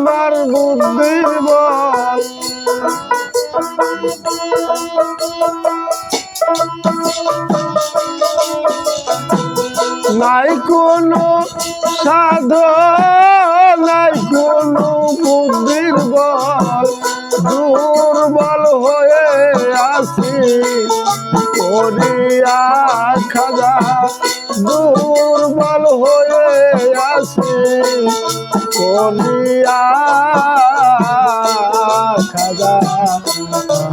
আমার বুদ্ধির বল। নাই কোনো সাধ নাই কোনো বুদ্ধির বল। দুর্বল হয়ে আসি করিয়া খাজা, দুর্বল হয়ে আসি করিয়া খাজা,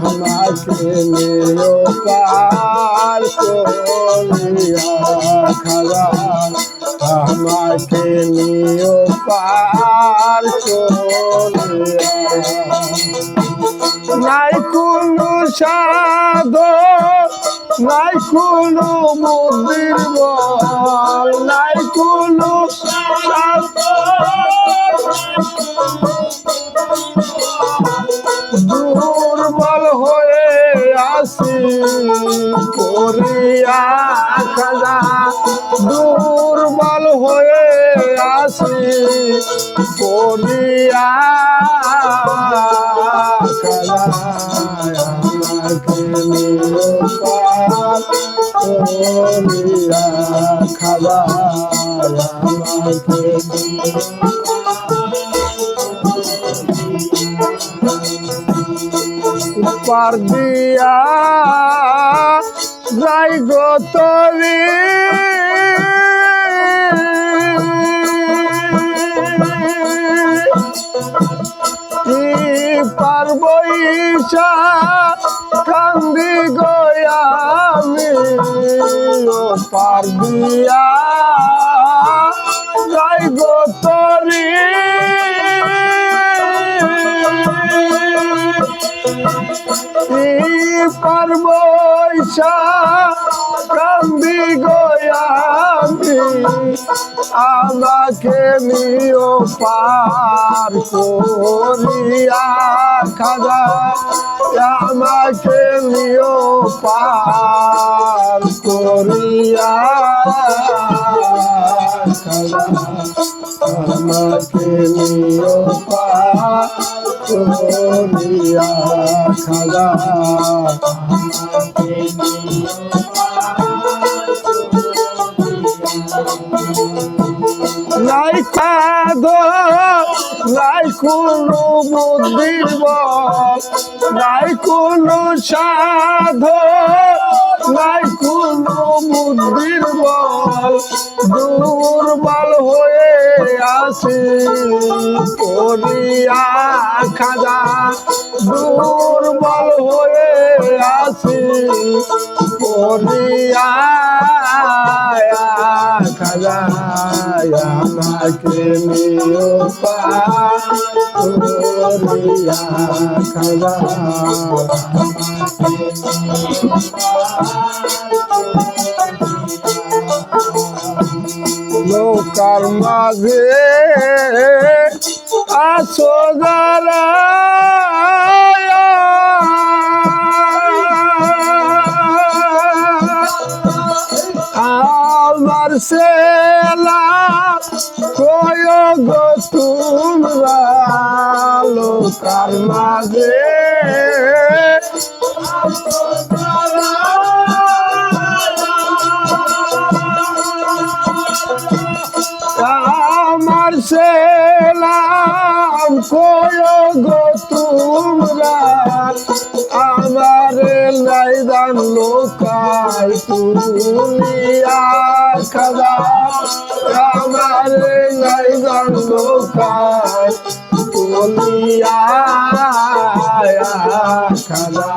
আমাকে নিও পার করিয়া খাজা, আমাকে নিও পার করিয়া। নাই কোনো সাধ নাই কোনো বল নাই কোনো দুর্বল হয়ে আসি করিয়া খাজা। দুর্বল হয়ে আসি করিয়া করিয়া খাজা আমাকে পার দিয়া যাই গো তরি। কি দিয়া যাই গো তরি পারবইসা আমাকে নিও পার করিয়া খাজা। আমাকে নিও পার করিয়া আমাকে নিও পার করিয়া খাজা। আমাকে নিও নাই কাদ নাই কোনো বুদ্ধির বল নাই সাধ নাই কোনো বল দুর্বল হয়ে আসি করিয়া খাজা। দুর্বল হয়ে আসি করিয়া খাজা। আমাকে নিও পারিয়া খাজা নৌকার মাঝে আছো যারা আমার সেলা কয় গো তোমরা লোকার গো তোমরা আমার লাইদান লোকাই তুলিয়া খাদা আমার লাইদান লোকাই তুলিয়া খাদা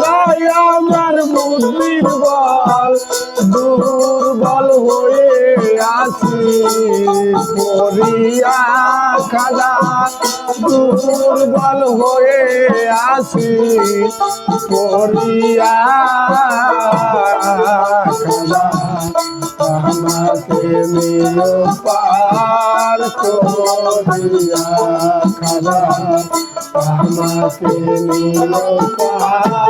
নাই আমার বুদ্ধির বল, দুর্বল হয়ে আছি। পরিয়া খাজা, দুর্বল হয়ে আছি। পরিয়া খাজা, আমাকে নিয়ে পার করিয়া খাজা, আমাকে নিয়ে পার